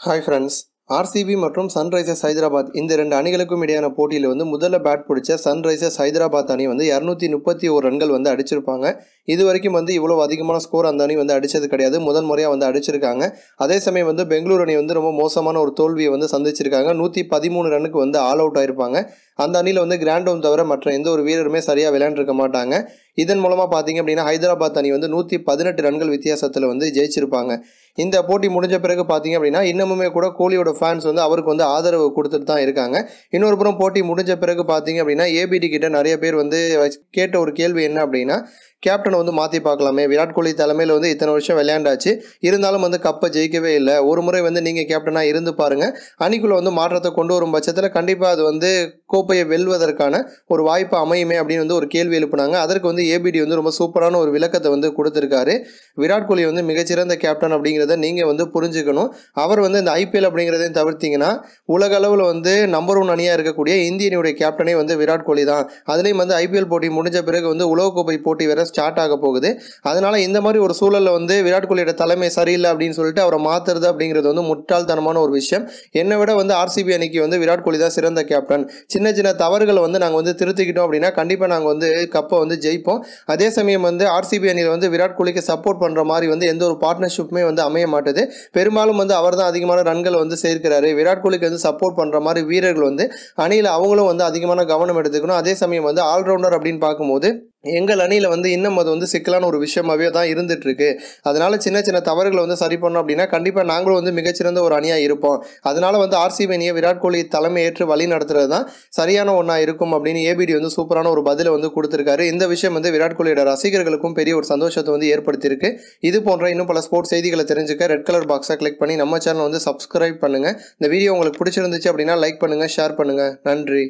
Hi friends RCB மற்றும் Sunrisers Hyderabad இந்த ரெண்டு அணிகளுக்கும் இடையான போட்டியில் வந்து முதல்ல பேட் பிடிச்ச சன்ரைசர்ஸ் ஹைதராபாத் அணி வந்து இரநூத்தி முப்பத்தி ஒரு ரன்கள் வந்து அடிச்சிருப்பாங்க. இது வரைக்கும் வந்து இவ்வளோ அதிகமான ஸ்கோர் அந்த அணி வந்து அடித்தது கிடையாது. முதன் முறையாக வந்து அடிச்சிருக்காங்க. அதே சமயம் வந்து பெங்களூர் அணி வந்து ரொம்ப மோசமான ஒரு தோல்வியை வந்து சந்திச்சிருக்காங்க. நூற்றி பதிமூணு ரனுக்கு வந்து ஆல் அவுட் ஆயிருப்பாங்க. அந்த அணியில் வந்து கிராண்ட் கிராண்டோம் தவிர மற்ற எந்த ஒரு வீரருமே சரியாக விளையாண்டுருக்க மாட்டாங்க. இதன் மூலமாக பார்த்தீங்க அப்படின்னா ஹைதராபாத் அணி வந்து நூற்றி பதினெட்டு ரன்கள் வித்தியாசத்தில் வந்து ஜெயிச்சிருப்பாங்க. இந்த போட்டி முடிஞ்ச பிறகு பார்த்தீங்க அப்படின்னா இன்னமுமே கூட கோலியோட ஃபேன்ஸ் வந்து அவருக்கு வந்து ஆதரவு கொடுத்துட்டு தான் இருக்காங்க. இன்னொரு புறம் போட்டி முடிஞ்ச பிறகு பார்த்தீங்க அப்படின்னா ஏபிடி கிட்ட நிறைய பேர் வந்து கேட்ட ஒரு கேள்வி என்ன அப்படின்னா கேப்டனை வந்து மாற்றி பார்க்கலாமே. விராட் கோலி தலைமையில் வந்து இத்தனை வருஷம் விளையாண்டாச்சு. இருந்தாலும் வந்து கப்பை ஜெயிக்கவே இல்லை. ஒரு முறை வந்து நீங்கள் கேப்டனாக இருந்து பாருங்கள் அணிக்குள்ளே வந்து மாற்றத்தை கொண்டு வரும் பட்சத்தில் கண்டிப்பாக அது வந்து கோப்பையை வெல்வதற்கான ஒரு வாய்ப்பு அமையுமே அப்படின்னு வந்து ஒரு கேள்வி எழுப்புனாங்க. அதற்கு வந்து ஏபிடி வந்து ரொம்ப சூப்பரான ஒரு விளக்கத்தை வந்து கொடுத்துருக்காரு. விராட் கோலி வந்து மிகச்சிறந்த கேப்டன் அப்படிங்கிறத நீங்கள் வந்து புரிஞ்சுக்கணும். அவர் வந்து இந்த ஐபிஎல் அப்படிங்கிறதையும் தவிர்த்தீங்கன்னா உலக அளவில் வந்து நம்பர் ஒன் அணியாக இருக்கக்கூடிய இந்தியனுடைய கேப்டனே வந்து விராட் கோலி தான். அதுலேயும் வந்து ஐபிஎல் போட்டி முடிஞ்ச பிறகு வந்து உலகக்கோப்பை போட்டி வேற ஸ்டார்ட் ஆக போகுது. அதனால இந்த மாதிரி ஒரு சூழலில் வந்து விராட் கோலியோட தலைமை சரியில்லை அப்படின்னு சொல்லிட்டு அவரை மாற்றுறது அப்படிங்கிறது வந்து முட்டாள்தனமான ஒரு விஷயம். என்னை விட வந்து ஆர்சிபி அணிக்கு வந்து விராட் கோலி தான் சிறந்த கேப்டன் சின்ன சின்ன தவறுகளை வந்து நாங்கள் வந்து திருத்திக்கிட்டோம் அப்படின்னா கண்டிப்பாக நாங்கள் வந்து கப்பை வந்து ஜெயிப்போம். அதே சமயம் வந்து ஆர்சிபி அணியில் வந்து விராட் கோலிக்கு சப்போர்ட் பண்ணுற மாதிரி வந்து எந்த ஒரு பார்ட்னர்ஷிப்புமே வந்து அமைய மாட்டுது. பெரும்பாலும் வந்து அவர் தான் அதிகமான ரன்களை வந்து சேர்க்கிறாரு. விராட் கோலிக்கு வந்து சப்போர்ட் பண்ணுற மாதிரி வீரர்கள் வந்து அணியில் அவங்களும் வந்து அதிகமான கவனம் எடுத்துக்கணும். அதே சமயம் வந்து ஆல்ரவுண்டர் அப்படின்னு பார்க்கும்போது எங்கள் அணியில் வந்து இன்னும் அது வந்து சிக்கலான ஒரு விஷயமாகவே தான் இருந்துகிட்ருக்கு அதனால் சின்ன சின்ன தவறுகளை வந்து சரி பண்ணோம் அப்படின்னா கண்டிப்பாக நாங்களும் வந்து மிகச்சிறந்த ஒரு அணியாக இருப்போம். அதனால் வந்து ஆர்சிபி அணியை விராட் கோலி தலைமை ஏற்று வழி நடத்துறது தான் சரியான ஒன்றா இருக்கும் அப்படின்னு ஏபிடி வந்து சூப்பரான ஒரு பதிலை வந்து கொடுத்துருக்காரு. இந்த விஷயம் வந்து விராட் கோலியோட ரசிகர்களுக்கும் பெரிய ஒரு சந்தோஷத்தை வந்து ஏற்படுத்தியிருக்கு. இது போன்ற இன்னும் பல ஸ்போர்ட்ஸ் செய்திகளை தெரிஞ்சுக்க ரெட் கலர் பாக்ஸை கிளிக் பண்ணி நம்ம சேனல் வந்து சப்ஸ்கிரைப் பண்ணுங்கள் இந்த வீடியோ உங்களுக்கு பிடிச்சிருந்துச்சு அப்படின்னா லைக் பண்ணுங்கள் ஷேர் பண்ணுங்கள் நன்றி.